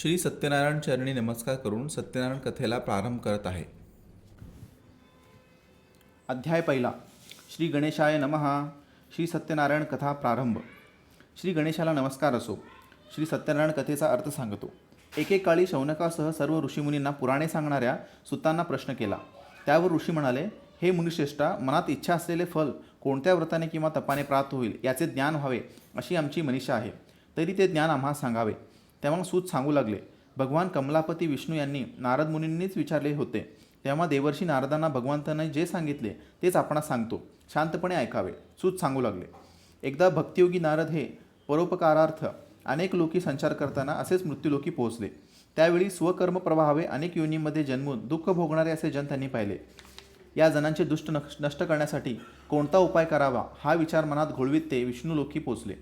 श्री सत्यनारायण चरणी नमस्कार करून सत्यनारायण कथेला प्रारंभ करत आहे. अध्याय पहिला. श्री गणेशाय नमहा श्री सत्यनारायण कथा प्रारंभ. श्री गणेशाला नमस्कार असो. श्री सत्यनारायण कथेचा अर्थ सांगतो. एकेकाळी शौनकासह सर्व ऋषीमुनींना पुराणे सांगणाऱ्या सुतांना प्रश्न केला. त्यावर ऋषी म्हणाले हे मुनिश्रेष्ठा मनात इच्छा असलेले फल कोणत्या व्रताने किंवा तपाने प्राप्त होईल याचे ज्ञान व्हावे अशी आमची मनीषा आहे. तरी ते ज्ञान आम्हा सांगावे. तेव्हा सूत सांगू लागले भगवान कमलापती विष्णू यांनी नारद मुनींनीच विचारले होते. तेव्हा देवर्षी नारदांना भगवंताने जे सांगितले तेच आपणास सांगतो. शांतपणे ऐकावे. सूत सांगू लागले. एकदा भक्तियोगी नारद हे परोपकारार्थ अनेक लोकी संचार करताना असेच मृत्यूलोकी पोहोचले. त्यावेळी स्वकर्म प्रभावे अनेक योनीमध्ये जन्मून दुःख भोगणारे असे जन त्यांनी पाहिले. या जनांचे दुष्ट नक्ष- नष्ट करण्यासाठी कोणता उपाय करावा हा विचार मनात घोळवीत ते विष्णुलोकी पोचले.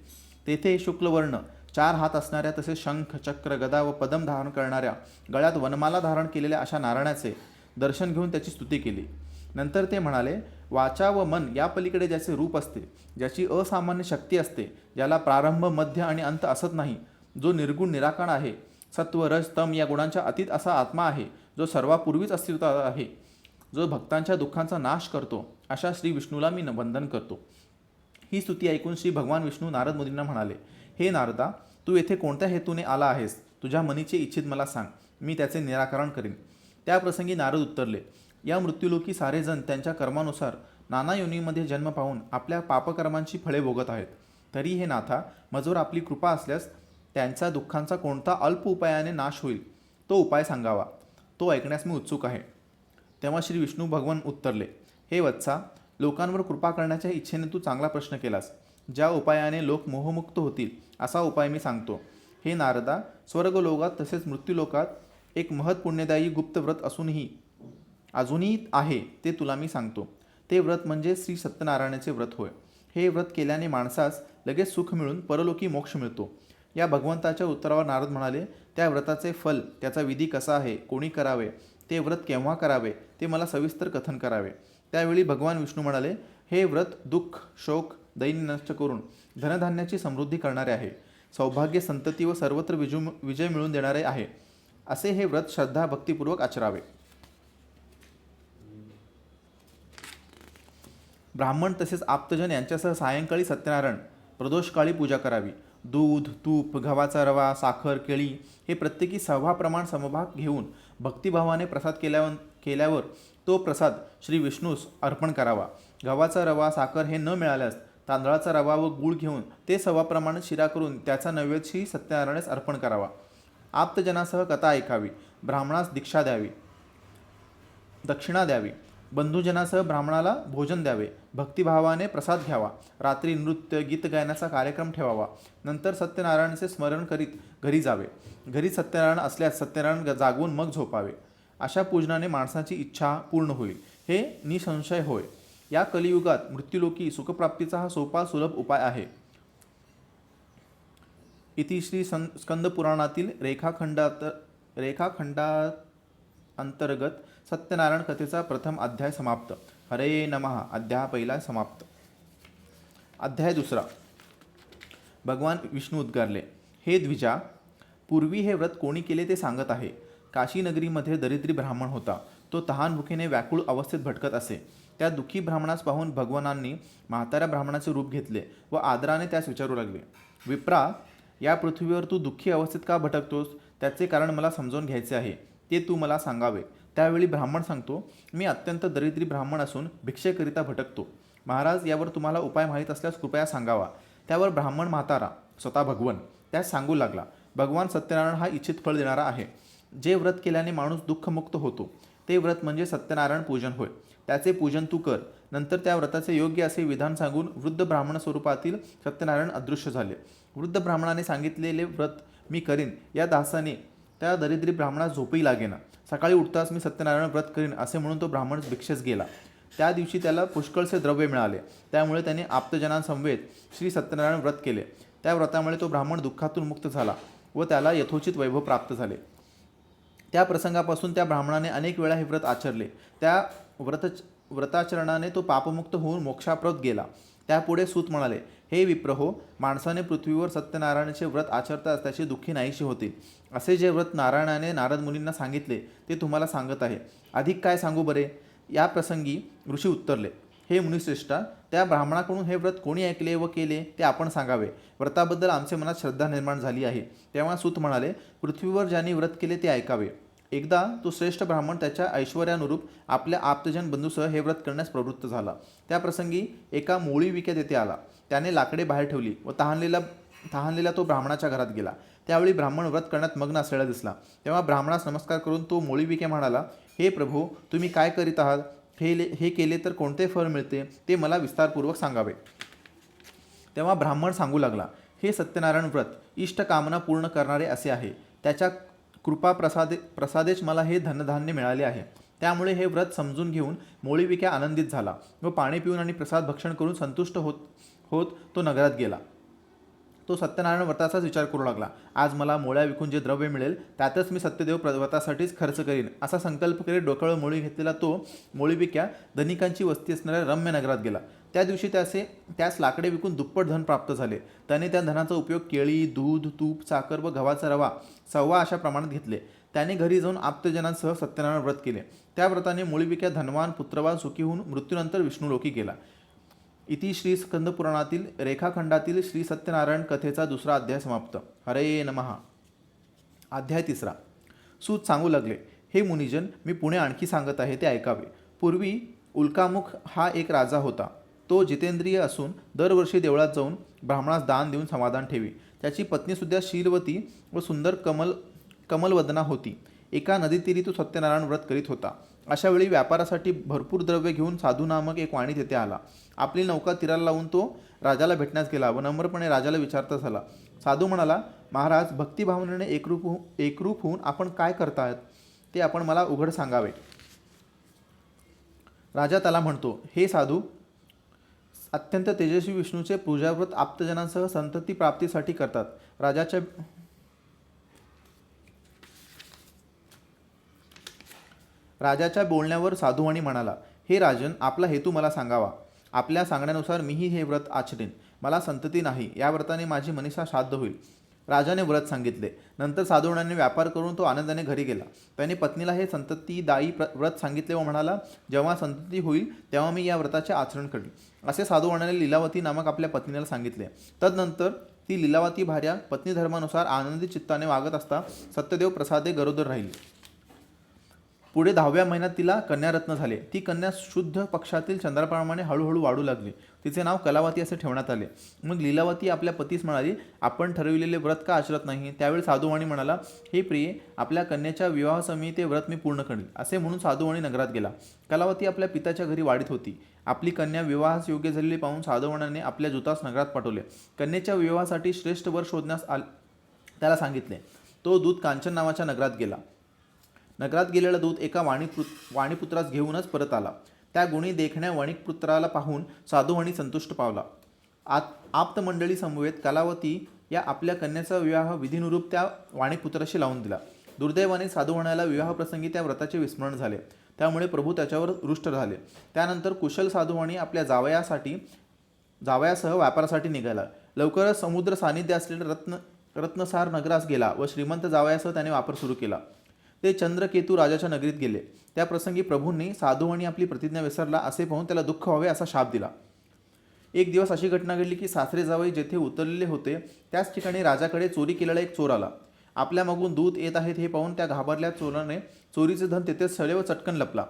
तेथे शुक्लवर्ण चार हात असणाऱ्या तसेच शंख चक्र गदा व पदम धारण करणाऱ्या गळ्यात वनमाला धारण केलेल्या अशा नारायणाचे दर्शन घेऊन त्याची स्तुती केली. नंतर ते म्हणाले वाचा व मन या पलीकडे ज्याचे रूप असते ज्याची असामान्य शक्ती असते ज्याला प्रारंभ मध्य आणि अंत असत नाही जो निर्गुण निराकार आहे सत्व रज तम या गुणांच्या अतीत असा आत्मा आहे जो सर्वापूर्वीच अस्तित्वात आहे जो भक्तांच्या दुःखांचा नाश करतो अशा श्री विष्णूला मी वंदन करतो. ही स्तुती ऐकून श्री भगवान विष्णू नारद मुनींना म्हणाले हे नारदा तू येथे कोणत्या हेतूने आला आहेस? तुझ्या मनीचे इच्छित मला सांग. मी त्याचे निराकरण करीन. त्याप्रसंगी नारद उत्तरले या मृत्यूलोकी सारेजण त्यांच्या कर्मानुसार नाना योनीमध्ये जन्म पाहून आपल्या पापकर्मांची फळे भोगत आहेत. तरी हे नाथा मजवर आपली कृपा असल्यास त्यांच्या दुःखांचा कोणता अल्प उपायाने नाश होईल? तो उपाय सांगावा. तो ऐकण्यास मी उत्सुक आहे. तेव्हा श्री विष्णू भगवान उत्तरले हे वत्सा लोकांवर कृपा करण्याच्या इच्छेने तू चांगला प्रश्न केलास. ज्या उपायाने लोक मोहमुक्त होतील असा उपाय मी सांगतो. हे नारदा स्वर्गलोकात तसेच मृत्यूलोकात एक महत् पुण्यदायी गुप्त व्रत असूनही अजूनही आहे ते तुला मी सांगतो. ते व्रत म्हणजे श्री सत्यनारायणाचे व्रत होय. हे व्रत केल्याने माणसास लगेच सुख मिळून परलोकी मोक्ष मिळतो. या भगवंताच्या उत्तरावर नारद म्हणाले त्या व्रताचे फल त्याचा विधी कसा आहे कोणी करावे ते व्रत केव्हा करावे ते मला सविस्तर कथन करावे. त्यावेळी भगवान विष्णू म्हणाले हे व्रत दुःख शोक दैन नष्ट करून धनधान्याची समृद्धी करणारे आहे. सौभाग्य संतती व सर्वत्र विजू विजय मिळवून देणारे आहे. असे हे व्रत श्रद्धा भक्तिपूर्वक आचरावे. ब्राह्मण तसेच आप्तजन यांच्यासह सायंकाळी सत्यनारायण प्रदोषकाळी पूजा करावी. दूध तूप गव्हाचा रवा साखर केळी हे प्रत्येकी सव्वा प्रमाण समभाग घेऊन भक्तिभावाने प्रसाद केल्यावर केल्यावर तो प्रसाद श्री विष्णूस अर्पण करावा. गव्हाचा रवा साखर हे न मिळाल्यास तांदळाचा रवा व गूळ घेऊन ते सवाप्रमाणात शिरा करून त्याचा नैवेद्य सत्यनारायणास अर्पण करावा. आप्तजनासह कथा ऐकावी. ब्राह्मणास दीक्षा द्यावी. दक्षिणा द्यावी. बंधुजनासह ब्राह्मणाला भोजन द्यावे. भक्तिभावाने प्रसाद घ्यावा. रात्री नृत्य गीत गायनाचा कार्यक्रम ठेवावा. नंतर सत्यनारायणाचे स्मरण करीत घरी जावे. घरी सत्यनारायण असल्यास सत्यनारायण ग- जागवून मग झोपावे. अशा पूजनाने माणसाची इच्छा पूर्ण होईल. हे निसंशय होय. या कलियुगात मृत्यूलोकी सुखप्राप्तीचा हा सोपा सुलभ उपाय आहे. इति श्री सं स्कंदपुराणातील रेखाखंडात रेखाखंडा अंतर्गत सत्यनारायण कथेचा प्रथम अध्याय समाप्त. हरे नमः. अध्याय पहिला समाप्त. अध्याय दुसरा. भगवान विष्णू उद्गारले हे द्विजा पूर्वी हे व्रत कोणी केले ते सांगत आहे? काशीनगरीमध्ये दरिद्री ब्राह्मण होता. तो तहान भुकेने व्याकुळ अवस्थेत भटकत असे. त्या दुःखी ब्राह्मणास पाहून भगवानांनी म्हाताऱ्या ब्राह्मणाचे रूप घेतले व आदराने त्यास विचारू लागले. विप्रा या पृथ्वीवर तू दुःखी अवस्थेत का भटकतोस? त्याचे कारण मला समजावून घ्यायचे आहे. ते तू मला सांगावे. त्यावेळी ब्राह्मण सांगतो मी अत्यंत दरिद्री ब्राह्मण असून भिक्षेकरिता भटकतो. महाराज यावर तुम्हाला उपाय माहीत असल्यास कृपया सांगावा. त्यावर ब्राह्मण म्हातारा स्वतः भगवन त्यास सांगू लागला भगवान सत्यनारायण हा इच्छित फळ देणारा आहे. जे व्रत केल्याने माणूस दुःखमुक्त होतो. ते व्रत म्हणजे सत्यनारायण पूजन होय. त्याचे पूजन तू कर. नंतर त्या व्रताचे योग्य असे विधान सांगून वृद्ध ब्राह्मण स्वरूपातील सत्यनारायण अदृश्य झाले. वृद्ध ब्राह्मणाने सांगितलेले व्रत मी करीन. या दासाने त्या दरिद्री ब्राह्मणास झोपही लागेना. सकाळी उठताच मी सत्यनारायण व्रत करीन असे म्हणून तो ब्राह्मण भिक्षेस गेला. त्या दिवशी त्याला पुष्कळसे द्रव्य मिळाले. त्यामुळे त्याने आप्तजनांसमवेत श्री सत्यनारायण व्रत केले. त्या व्रतामुळे तो ब्राह्मण दुःखातून मुक्त झाला व त्याला यथोचित वैभव प्राप्त झाले. त्या प्रसंगापासून त्या ब्राह्मणाने अनेक वेळा हे व्रत आचरले. त्या व्रत व्रताचरणाने तो पापमुक्त होऊन मोक्षाप्रत गेला. त्यापुढे सूत म्हणाले हे विप्रहो माणसाने पृथ्वीवर सत्यनारायणाचे व्रत आचरताच त्याचे दुःखी नाहीशी होतील असे जे व्रत नारायणाने नारद मुनींना सांगितले ते तुम्हाला सांगत आहे. अधिक काय सांगू बरे? या प्रसंगी ऋषी उत्तरले हे मुनिश्रेष्ठा त्या ब्राह्मणाकडून हे व्रत कोणी ऐकले व केले ते आपण सांगावे. व्रताबद्दल आमच्या मनात श्रद्धा निर्माण झाली आहे. तेव्हा सूत म्हणाले पृथ्वीवर ज्यांनी व्रत केले ते ऐकावे. एकदा तो श्रेष्ठ ब्राह्मण त्याच्या ऐश्वर्यानुरूप आपल्या आप्तजन बंधूसह हे व्रत करण्यास प्रवृत्त झाला. त्या प्रसंगी एका मोळी विक्यात येथे आला. त्याने लाकडे बाहेर ठेवली व तहानलेला तहानलेला तो ब्राह्मणाच्या घरात गेला. त्यावेळी ब्राह्मण व्रत करण्यात मग्न असलेला दिसला. तेव्हा ब्राह्मणास नमस्कार करून तो मोळी विके म्हणाला हे प्रभू तुम्ही काय करीत आहात? हे हे केले तर कोणते फळ मिळते? ते मला विस्तारपूर्वक सांगावे. तेव्हा ब्राह्मण सांगू लागला हे सत्यनारायण व्रत इष्ट कामना पूर्ण करणारे असे आहे. त्याच्या कृपा प्रसादे प्रसादेच मला हे धनधान्य मिळाले आहे. त्यामुळे हे व्रत समजून घेऊन मोळीविक्या आनंदित झाला. व पाणी पिऊन आणि प्रसाद भक्षण करून संतुष्ट होत होत तो नगरात गेला. तो सत्यनारायण व्रताचाच विचार करू लागला. आज मला मोळ्या विकून जे द्रव्य मिळेल त्यातच मी सत्यदेव प्र- व्रतासाठीच खर्च करीन. असा संकल्प करीत डोक्यावर मोळी घेतलेला तो मोळीविक्या धनिकांची वस्ती असणाऱ्या रम्य नगरात गेला. त्या दिवशी त्याचे त्यास लाकडे विकून दुप्पट धन प्राप्त झाले. त्याने त्या धनाचा उपयोग केळी दूध तूप साखर व गव्हाचा रवा सव्वा अशा प्रमाणात घेतले. त्याने घरी जाऊन आप्तजनांसह सत्यनारायण व्रत केले. त्या व्रताने मुळीविक्या धनवान पुत्रवान सुखी होऊन मृत्यूनंतर विष्णुलोकी गेला. इति श्री स्कंदपुराणातील रेखाखंडातील श्री सत्यनारायण कथेचा दुसरा अध्याय समाप्त. हरे नमहा अध्याय तिसरा. सूत सांगू लागले हे मुनिजन मी पुणे आणखी सांगत आहे ते ऐकावे. पूर्वी उल्कामुख हा एक राजा होता. तो जितेंद्रिय असून दरवर्षी देवळात जाऊन ब्राह्मणास दान देऊन समाधान ठेवी. त्याची पत्नीसुद्धा शीलवती व सुंदर कमल कमलवदना होती. एका नदीतीरी तो सत्यनारायण व्रत करीत होता. अशा वेळी व्यापारासाठी भरपूर द्रव्य घेऊन साधू नामक एक वाणी तेथे आला. आपली नौका तीराला लावून तो राजाला भेटण्यास गेला. व नम्रपणे राजाला विचारता झाला. साधू म्हणाला महाराज भक्तिभावनेने एकरूप हो एकरूप होऊन आपण काय करतायत? ते आपण मला उघड सांगावे. राजा त्याला म्हणतो हे साधू अत्यंत तेजस्वी विष्णूचे पूजाव्रत आप्तजनांसह संतती प्राप्तीसाठी करतात. राजाच्या राजाच्या बोलण्यावर साधुवाणी म्हणाला हे राजन आपला हेतू मला सांगावा. आपल्या सांगण्यानुसार मीही हे व्रत आचरेन. मला संतती नाही. या व्रताने माझी मनीषा श्राद्ध होईल. राजाने व्रत सांगितले. नंतर साधुवणाने व्यापार करून तो आनंदाने घरी गेला. त्याने पत्नीला हे संततीदायी प्र व्रत सांगितले व म्हणाला जेव्हा संतती होईल तेव्हा मी या व्रताचे आचरण करेन. असे साधुवणाने लीलावती नामक आपल्या पत्नीला सांगितले. तदनंतर ती लीलावती भार्या पत्नी धर्मानुसार आनंदी चित्ताने वागत असता सत्यदेव प्रसादे गरोदर राहिली. पुढे दहाव्या महिन्यात तिला कन्यारत्न झाले. ती कन्या शुद्ध पक्षातील चंद्राप्रमाणे हळूहळू वाढू लागली. तिचे नाव कलावती असे ठेवण्यात आले. मग लीलावती आपल्या पतीस म्हणाली आपण ठरविलेले व्रत का आचरत नाही? त्यावेळी साधुवाणी म्हणाला हे प्रिये आपल्या कन्याच्या विवाहासमयी ते व्रत मी पूर्ण करीन. असे म्हणून साधुवाणी नगरात गेला. कलावती आपल्या पित्याच्या घरी वाढीत होती. आपली कन्या विवाहास योग्य झालेली पाहून साधुवाणाने आपल्या जुतास नगरात पाठवले. कन्येच्या विवाहासाठी श्रेष्ठ वर शोधण्यास आल त्याला सांगितले. तो दूत कांचन नावाच्या नगरात गेला. नगरात गेलेला दूत एका वाणीपुत वाणीपुत्रास घेऊनच परत आला. त्या गुणी देखण्या वाणिकपुत्राला पाहून साधुवाणी संतुष्ट पावला. आत आप्तमंडळी समवेत कलावती या आपल्या कन्याचा विवाह विधिनुरूप त्या वाणिकपुत्राशी लावून दिला. दुर्दैवाने साधुवाण्याला विवाहप्रसंगी त्या व्रताचे विस्मरण झाले. त्यामुळे प्रभू त्याच्यावर रुष्ट झाले. त्यानंतर कुशल साधूवाणी आपल्या जावयासाठी जावयासह व्यापारासाठी निघाला. लवकरच समुद्र सानिध्य असलेल्या रत्न रत्नसार नगरास गेला व श्रीमंत जावयासह त्याने वापर सुरू केला. ते चंद्रकेतू राजाच्या नगरीत गेले. त्या प्रसंगी प्रभूंनी साधूवाणी आपली प्रतिज्ञा विसरला असे पाहून त्याला दुःख व्हावे असा शाप दिला. एक दिवस अशी घटना घडली की सासरे जावई जेथे उतरलेले होते त्याच ठिकाणी राजाकडे चोरी केलेला एक चोर आला. आपल्या मागून दूध येत आहेत हे पाहून त्या घाबरल्या चोराने चोरीचे धन तेथेच सळे व चटकन लपला.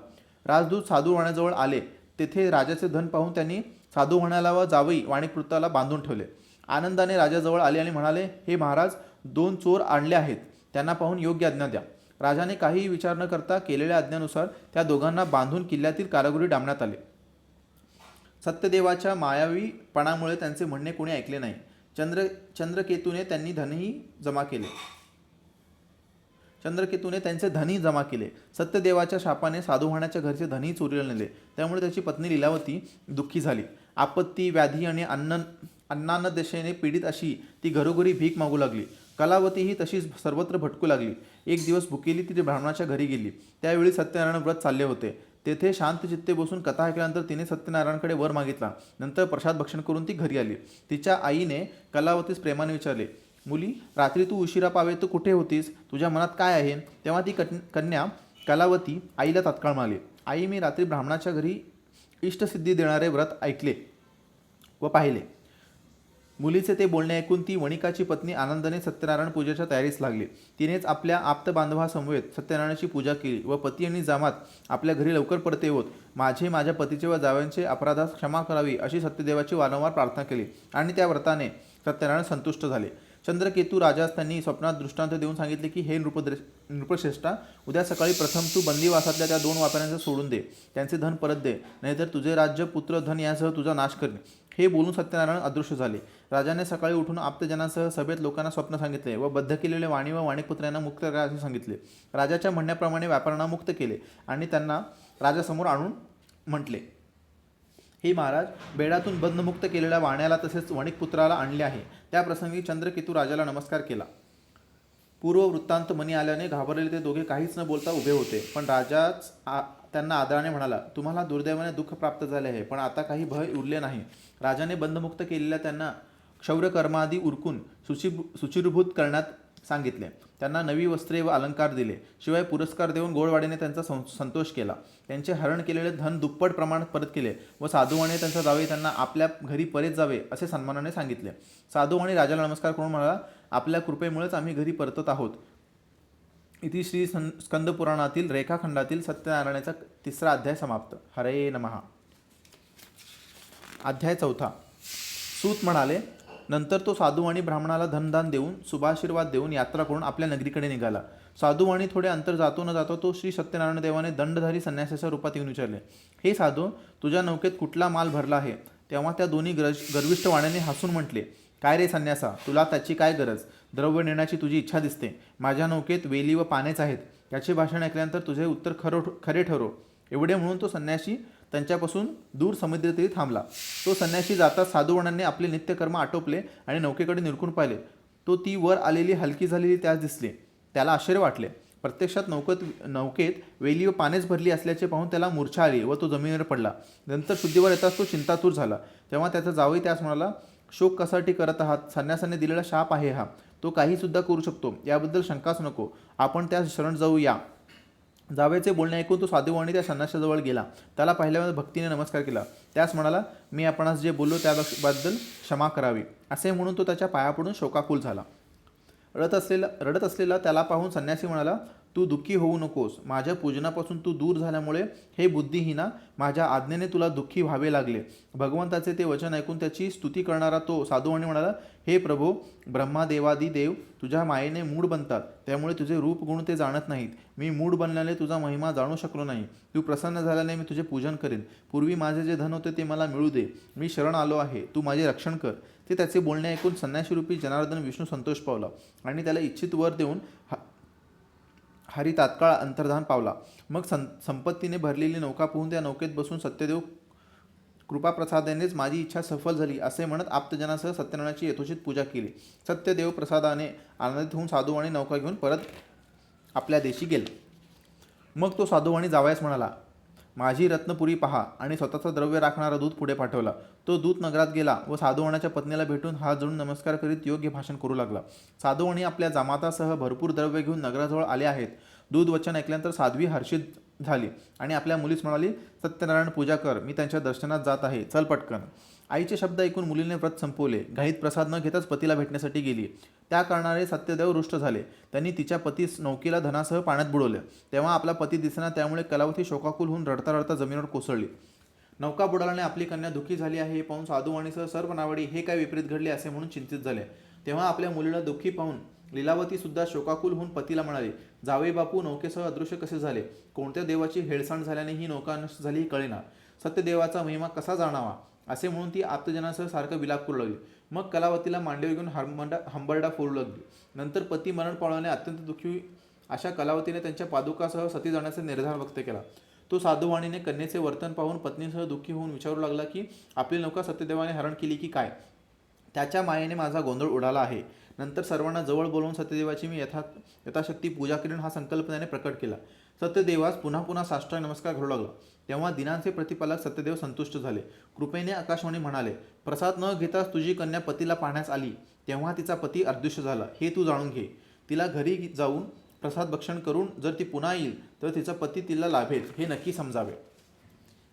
राजदूत साधू वाण्याजवळ आले. तेथे राजाचे धन पाहून त्यांनी साधू वाण्याला व जावई वाणीकृताला बांधून ठेवले. आनंदाने राजाजवळ आले आणि म्हणाले हे महाराज दोन चोर आणले आहेत. त्यांना पाहून योग्य आज्ञा द्या. राजाने काहीही विचार न करता केलेल्या आज्ञानुसार त्या दोघांना बांधून किल्ल्यातील कारागुरी डांबण्यात आले. सत्यदेवाच्या मायावीपणामुळे त्यांचे म्हणणे कोणी ऐकले नाही. चंद्र चंद्रकेतूने त्यांनी धनही जमा केले. चंद्रकेतूने त्यांचे धनही जमा केले. सत्यदेवाच्या शापाने साधुवाण्याच्या घरचे धनही चोरीला नेले. त्यामुळे त्याची पत्नी लीलावती दुःखी झाली. आपत्ती व्याधी आणि अन्न अन्नान्न पीडित अशी ती घरोघरी भीक मागू लागली. कलावती ही तशीच सर्वत्र भटकू लागली. एक दिवस भुकेली तिने ब्राह्मणाच्या घरी गेली. त्यावेळी सत्यनारायण व्रत चालले होते. तेथे शांत चित्ते बसून कथा ऐकल्यानंतर तिने सत्यनारायणकडे वर मागितला. नंतर प्रसाद भक्षण करून ती घरी आली. तिच्या आईने कलावतीस प्रेमाने विचारले मुली रात्री तू उशिरा पावे तू कुठे होतीस? तुझ्या मनात काय आहे? तेव्हा ती कन कन्या कलावती आईला तात्काळ म्हणाली आई मी रात्री ब्राह्मणाच्या घरी इष्टसिद्धी देणारे व्रत ऐकले व पाहिले. मुलीचे ते बोलणे ऐकून ती वणिकाची पत्नी आनंदाने सत्यनारायण पूजेच्या तयारीस लागली. तिनेच आपल्या आप्त बांधवासमवेत सत्यनारायणाची पूजा केली व पती आणि जामात आपल्या घरी लवकर परते होत. माझे माझ्या पतीचे व जावयांचे अपराधास क्षमा करावी अशी सत्यदेवाची वारंवार प्रार्थना केली आणि त्या व्रताने सत्यनारायण संतुष्ट झाले. चंद्रकेतू राजास त्यांनी स्वप्नात दृष्टांत देऊन सांगितले की हे नृपद्रे नृपश्रेष्ठा उद्या सकाळी प्रथम तू बंदीवासातल्या त्या दोन व्यापाऱ्यांचं सोडून दे. त्यांचे धन परत दे. नाहीतर तुझे राज्य पुत्र धन यासह तुझा नाश करेन हे बोलून सत्यनारायण अदृश्य झाले. राजाने सकाळी उठून आप्तजनांसह सभेत लोकांना स्वप्न सांगितले व बद्ध केलेले वाणी व वाणिकपुत्र्यांना मुक्त करा असे सांगितले. राजाच्या म्हणण्याप्रमाणे व्यापाऱ्यांना मुक्त केले आणि त्यांना राजासमोर आणून म्हटले. हे महाराज बेडातून बंधमुक्त केलेल्या वाण्याला तसेच वणिकपुत्राला आणले आहे. त्याप्रसंगी चंद्रकेतू राजाला नमस्कार केला. पूर्व वृत्तांत मनी आल्याने घाबरलेले ते दोघे काहीच न बोलता उभे होते. पण राजाच आ त्यांना आदराने म्हणाला तुम्हाला दुर्दैवाने दुःख प्राप्त झाले आहे पण आता काही भय उरले नाही. राजाने बंधमुक्त केलेल्या त्यांना क्षौर्यकर्मादी उरकून शुची सुचिरभूत करण्यात सांगितले. त्यांना नवी वस्त्रे व अलंकार दिले. शिवाय पुरस्कार देऊन गोडवाडीने त्यांचा सं संतोष केला. त्यांचे हरण केलेले धन दुप्पट प्रमाणात परत केले व साधुवाने त्यांचा जावे त्यांना आपल्या घरी परत जावे असे सन्मानाने सांगितले. साधू आणि राजाला नमस्कार करून म्हणाला आपल्या कृपेमुळेच आम्ही घरी परतत आहोत. इथे श्री सं स्कंदपुराणातील रेखाखंडातील सत्यनारायणाचा तिसरा अध्याय समाप्त. हरे नमहा अध्याय चौथा. सूत म्हणाले नंतर तो साधू आणि ब्राह्मणाला धनदान देऊन शुभाशीर्वाद देऊन यात्रा करून आपल्या नगरीकडे निघाला. साधू आणि थोडे अंतर जातो न जातो तो श्री सत्यनारायण देवाने दंडधारी संन्यासाच्या रूपात येऊन विचारले हे साधू तुझ्या नौकेत कुठला माल भरला आहे? तेव्हा त्या दोन्ही गरज गर्विष्ठ वाण्याने हसून म्हटले काय रे संन्यासा? तुला त्याची काय गरज? द्रव्य नेण्याची तुझी इच्छा दिसते. माझ्या नौकेत वेली व पानेच आहेत. याचे भाषण ऐकल्यानंतर तुझे उत्तर खरो खरे ठरो. एवढे म्हणून तो संन्याशी त्यांच्यापासून दूर समुद्रतीरी थांबला. तो संन्याशी जाताच साधुवणांनी आपले नित्यकर्म आटोपले आणि नौकेकडे निरखून पाहिले. तो ती वर आलेली हलकी झालेली त्यास दिसली. त्याला आश्चर्य वाटले. प्रत्यक्षात नौकेत नौकेत वेली व पानेच भरली असल्याचे पाहून त्याला मूर्छा आली व तो जमिनीवर पडला. नंतर शुद्धीवर येताच तो चिंतातूर झाला. तेव्हा त्याचा जावई त्यास म्हणाला शोक कसाठी करत आहात संन्यासाने दिलेला शाप आहे हा. तो काहीसुद्धा करू शकतो याबद्दल शंकाच नको. आपण त्यास शरण जाऊया. जावेचे बोलणे ऐकून तो साधूवाणी त्या संन्यासाजवळ गेला. त्याला पहिल्यांदा भक्तीने नमस्कार केला. त्यास म्हणाला मी आपणास जे बोललो त्याबद्दल क्षमा करावी. असे म्हणून तो त्याच्या पाया पडून शोकाकुल झाला. रडत असलेला रडत असलेला त्याला पाहून संन्यासी म्हणाला तू दुःखी होऊ नकोस. माझ्या पूजनापासून तू दूर झाल्यामुळे हे बुद्धिहीना माझ्या आज्ञेने तुला दुःखी व्हावे लागले. भगवंताचे ते वचन ऐकून त्याची स्तुती करणारा तो साधू आणि म्हणाला हे प्रभो ब्रह्मादेवादी देव तुझ्या मायेने मूड बनतात. त्यामुळे तुझे रूप गुण ते जाणत नाहीत. मी मूड बनल्याने तुझा महिमा जाणू शकलो नाही. तू प्रसन्न झाल्याने मी तुझे पूजन करेन. पूर्वी माझे जे धन होते ते मला मिळू दे. मी शरण आलो आहे. तू माझे रक्षण कर. ते त्याचे बोलणे ऐकून संन्यासीरूपी जनार्दन विष्णू संतोष पावला आणि त्याला इच्छित वर देऊन हरी तात्काळ अंतर्धान पावला. मग सं संपत्तीने भरलेली नौका पोहून त्या नौकेत बसून सत्यदेव कृपाप्रसादानेच माझी इच्छा सफल झाली असे म्हणत आप्तजनासह सत्यनारायणाची यथोचित पूजा केली. सत्यदेव प्रसादाने आनंदित होऊन साधुवाणी नौका घेऊन परत आपल्या देशी गेला. मग तो साधुवाणी जावयास म्हणाला माझी रत्नपुरी पहा आणि स्वतःचा द्रव्य राखणारा दूत पुढे पाठवला तो दूत नगरात गेला व साधुवाण्याच्या पत्नीला भेटून हात जोडून नमस्कार करीत योग्य भाषण करू लागला. साधुवाणी आपल्या जामातासह भरपूर द्रव्य घेऊन नगराजवळ आले आहेत. दूध वचन ऐकल्यानंतर साध्वी हर्षित झाली. आणि आपल्या मुलीस म्हणाली सत्यनारायण पूजा कर. मी त्यांच्या दर्शनात जात आहे. चल पटकन. आईचे शब्द ऐकून मुलीने व्रत संपवले. घाईत प्रसाद न घेताच पतीला भेटण्यासाठी गेली. त्या कारणाने सत्यदेव रुष्ट झाले. त्यांनी तिच्या पतीस नौकेला धनासह पाण्यात बुडवले. तेव्हा आपला पती दिसना त्यामुळे कलावती शोकाकुल होऊन रडता रडता जमिनीवर कोसळली. नौका बुडाल्याने आपली कन्या दुःखी झाली आहे. हे पाहून आणि सर्व नावाडी हे काय विपरीत घडले? असे म्हणून चिंतित झाले. तेव्हा आपल्या मुलीला दुःखी पाहून लीलावती सुद्धा शोकाकुल होऊन पतीला म्हणाली जावे बापू नौकेसह अदृश्य कसे झाले? कोणत्या देवाची हेळसांड झाल्याने ही नौका नष्ट झाली कळेना. सत्यदेवाचा महिमा कसा जाणावा? असे म्हणून ती आप्तजनासह सारखं विलाप करू लागली. मग कलावतीला मांडीवर घेऊन हरमंडा हंबरडा फोडू लागली. नंतर पती मरण पावल्याने अत्यंत दुःखी अशा कलावतीने त्यांच्या पादुकासह सती जाण्याचा निर्धार व्यक्त केला. तो साधुवाणीने कन्येचे वर्तन पाहून पत्नीसह दुःखी होऊन विचारू लागला की आपली नौका सत्यदेवाने हरण केली की काय? त्याच्या मायेने माझा गोंधळ उडाला आहे. नंतर सर्वांना जवळ बोलवून सत्यदेवाची मी यथा यथाशक्ती पूजा करीन हा संकल्प त्याने प्रकट केला. सत्यदेवास पुन्हा पुन्हा साष्टांग नमस्कार घडू लागला. तेव्हा दिनांचे प्रतिपालक सत्यदेव संतुष्ट झाले. कृपेने आकाशवाणी म्हणाले प्रसाद न घेताच तुझी कन्या पतीला पाहण्यास आली. तेव्हा तिचा पती अदृश्य झाला. हे तू जाणून घे. तिला घरी जाऊन प्रसाद भक्षण करून जर ती पुन्हा येईल तर तिचा पती तिला लाभेल. हे नक्की समजावे.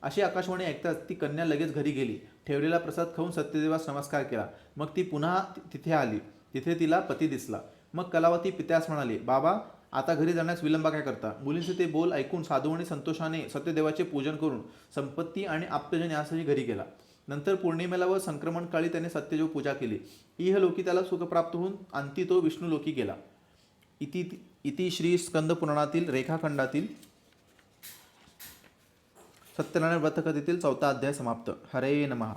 अशी आकाशवाणी ऐकताच ती कन्या लगेच घरी गेली. ठेवलेला प्रसाद खाऊन सत्यदेवास नमस्कार केला. मग ती पुन्हा तिथे आली. तिथे तिला पती दिसला. मग कलावती पित्यास म्हणाली बाबा आता घरी जाण्यास विलंब काय करता? मुलींचे ते बोल ऐकून साधू आणि संतोषाने सत्यदेवाचे पूजन करून संपत्ती आणि आप्तजन यासाठी घरी गेला. नंतर पौर्णिमेला व संक्रमण काळी त्याने सत्यदेव पूजा केली. इह लोकी त्याला सुख प्राप्त होऊन अंती तो विष्णू लोकी गेला. इति इति श्री स्कंद पुराणातील रेखाखंडातील सत्यनारायण व्रतकथेतील चौथा अध्याय समाप्त. हरे नमः.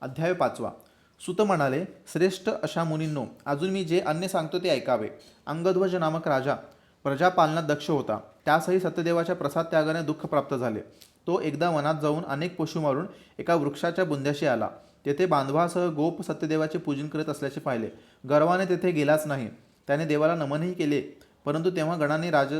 अध्याय पाचवा. सुत म्हणाले श्रेष्ठ अशा मुनींनो अजून मी जे अन्य सांगतो ते ऐकावे. अंगध्वज नामक राजा प्रजापालनात दक्ष होता. त्यासही सत्यदेवाच्या प्रसाद त्यागाने दुःख प्राप्त झाले. तो एकदा वनात जाऊन अनेक पशु मारून एका वृक्षाच्या बुंद्याशी आला. तेथे बांधवासह गोप सत्यदेवाचे पूजन करत असल्याचे पाहिले. गर्वाने तेथे गेलाच नाही. त्याने देवाला नमनही केले. परंतु तेव्हा गणाने राज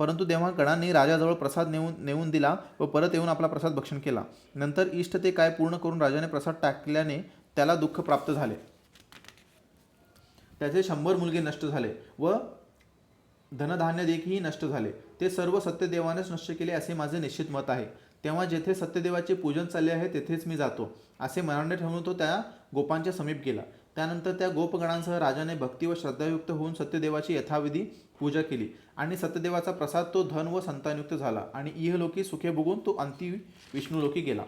परंतु तेव्हा गणांनी राजाजवळ प्रसाद नेऊन नेऊन दिला व परत येऊन आपला प्रसाद भक्षण केला. नंतर इष्ट ते काय पूर्ण करून राजाने प्रसाद टाकल्याने त्याला दुःख प्राप्त झाले. त्याचे शंभर मुलगे नष्ट झाले व धनधान्य देखील नष्ट झाले. ते सर्व सत्यदेवानेच नष्ट केले असे माझे निश्चित मत आहे. तेव्हा जेथे सत्यदेवाचे पूजन चालले आहे तेथेच मी जातो. असे मनाने ठेवून तो त्या गोपांच्या समीप गेला. त्यानंतर त्या गोपगणांसह राजाने भक्ती व श्रद्धायुक्त होऊन सत्यदेवाची यथाविधी पूजा केली. आणि सत्यदेवाचा प्रसाद तो धन व संतानयुक्त झाला. आणि इहलोकी सुखे भोगून तो अंती विष्णुलोकी गेला.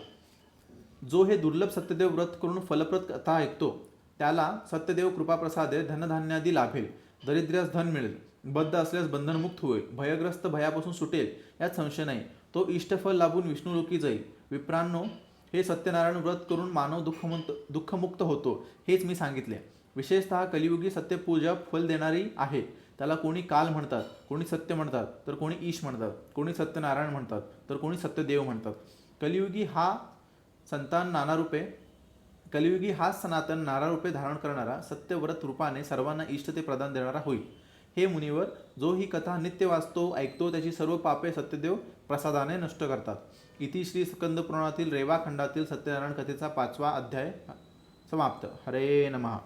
जो हे दुर्लभ सत्यदेव व्रत करून फलप्रद कथा ऐकतो त्याला सत्यदेव कृपाप्रसादे धनधान्यादी लाभेल. दरिद्र्यास धन मिळेल. बद्ध असल्यास बंधनमुक्त होईल. भयग्रस्त भयापासून सुटेल यात संशय नाही. तो इष्टफल लाभून विष्णुलोकी जाईल. विप्रांनो हे सत्यनारायण व्रत करून मानव दुःखमुक्त दुःखमुक्त होतो हेच मी सांगितले. विशेषतः कलियुगी सत्यपूजा फल देणारी आहे. त्याला कोणी काल म्हणतात कोणी सत्य म्हणतात तर कोणी ईश म्हणतात कोणी सत्यनारायण म्हणतात तर कोणी सत्यदेव म्हणतात. कलियुगी हा संतान नानारूपे कलियुगी हाच सनातन नानारूपे धारण करणारा सत्यव्रत रूपाने सर्वांना इष्ट ते प्रदान देणारा होईल हे मुनीवर जो ही कथा नित्य वाचतो ऐकतो त्याची सर्व पापे सत्यदेव प्रसादाने नष्ट करतात. इति श्री स्कंद पुराणातील रेवा खंडातील सत्यनारायण कथेचा पाचवा अध्याय समाप्त. हरे नमः.